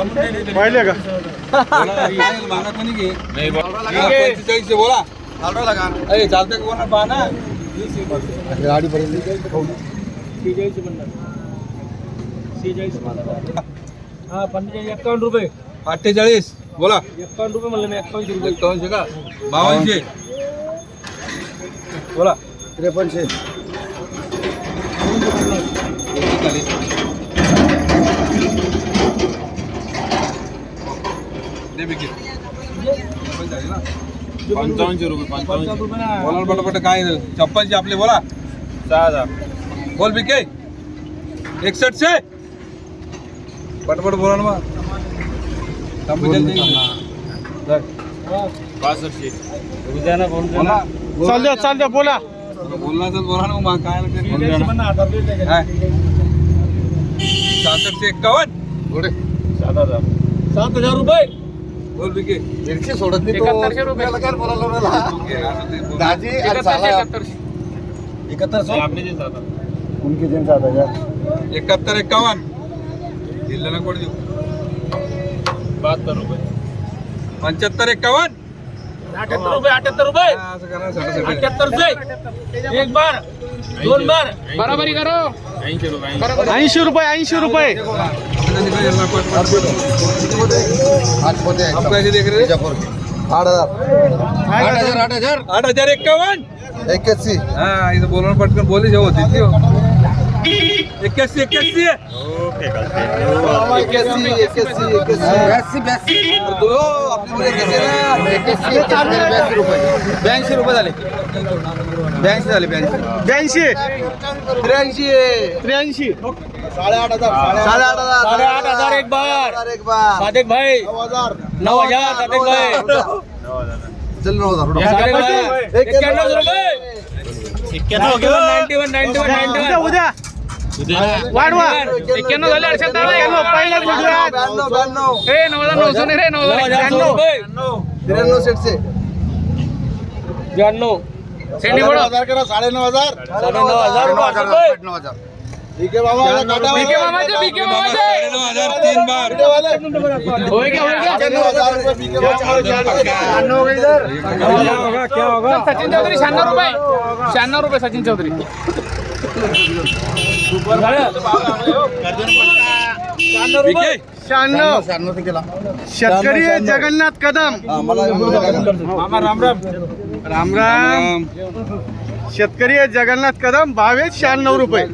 पाहिले का मागत नाही घे पंचेचाळीसशे बोला अरे चालतंय का कोणा पहा ना हा पंचेचाळीस एक्कावन्न रुपये अठ्ठेचाळीस बोला एक्कावन्न रुपये म्हणलं मी एक्कावन्न रुपये एकावन्नशे का बावनशे बोला त्रेपन्नशे पंचावन्नशे रुपये पंचावन्न रुपये ना. बोला पटापट काय छप्पनशे आपले बोला. सहा हजार. बोल बिके. एकसष्टशे. पटपट बोला ना. पासष्टशे. उद्या बोला. चाल द्या चाल द्या बोला. बोलला तर बोला ना मग काय. काय? सहासष्टशे एक्कावन्न सात हजार. सात हजार रुपये. बोल बिके दीडशे सोडत एकाहत्तरशे रुपये. काय बोलायला बोल. दाजी आणि साला. एकाहत्तर सौ उनके हजार एकाहत्तर एक्कावन्न ना कोण देऊ? बहात्तर रुपये. पंच्याहत्तर एक्कावन्न अठ्याहत्तर रुपये अठ्याहत्तर रुपये. हा, असं करा सगळं सगळं. अठ्याहत्तर रुपये. एक बार दोन बार. बराबरी करो. ऐंशी रुपये ऐंशी रुपये. ऐंशी रुपये आपल्या तिकडे यांना पट- पट- पट. आठ पोते आप कैसे देख रहे हैं? आठ हजार आठ हजार आठ हजार आठ हजार एक्कावन्न एक्क्याऐंशी हा इथं बोलून पटकन बोली होती ती हो. एक्क्याऐंशी एक्क्याऐंशी एक्क्याऐंशी एक्क्याऐंशी एक्क्याऐंशी ब्याऐंशी रुपये ब्याऐंशी रुपये झाले ब्याऐंशी झाले ब्याऐंशी ब्याऐंशी त्र्याऐंशी त्र्याऐंशी साडेआठ हज़ार साडेआठ हज़ार। साडेआठ हज़ार एक बार। एक बार। सादेक भाई। नऊ हज़ार। नऊ हज़ार सादेक भाई। चल नऊ हज़ार। सादेक भाई। एक्क्याण्णव रुपये नाईन्टी वन उद्या वाढवा. एक्क्याण्णव झाले? पहिलाच हे नऊ हजार नऊशे नाही रे नऊ हजार ब्याण्णव. रुपये त्र्याण्णव सेटचे ब्याण्णव. सेंडी बोडो हजार करा साडे नऊ हजार नऊ बीके बीके तीन बार. क्या सचिन चौधरी शहाण्णव रुपये. शहाण्णव रुपये सचिन चौधरी. शहाण्णव शेतकरी आहे जगन्नाथ कदम। मला राम राम। राम राम। शेतकरी आहे जगन्नाथ कदम भाव आहे शहाण्णव रुपये।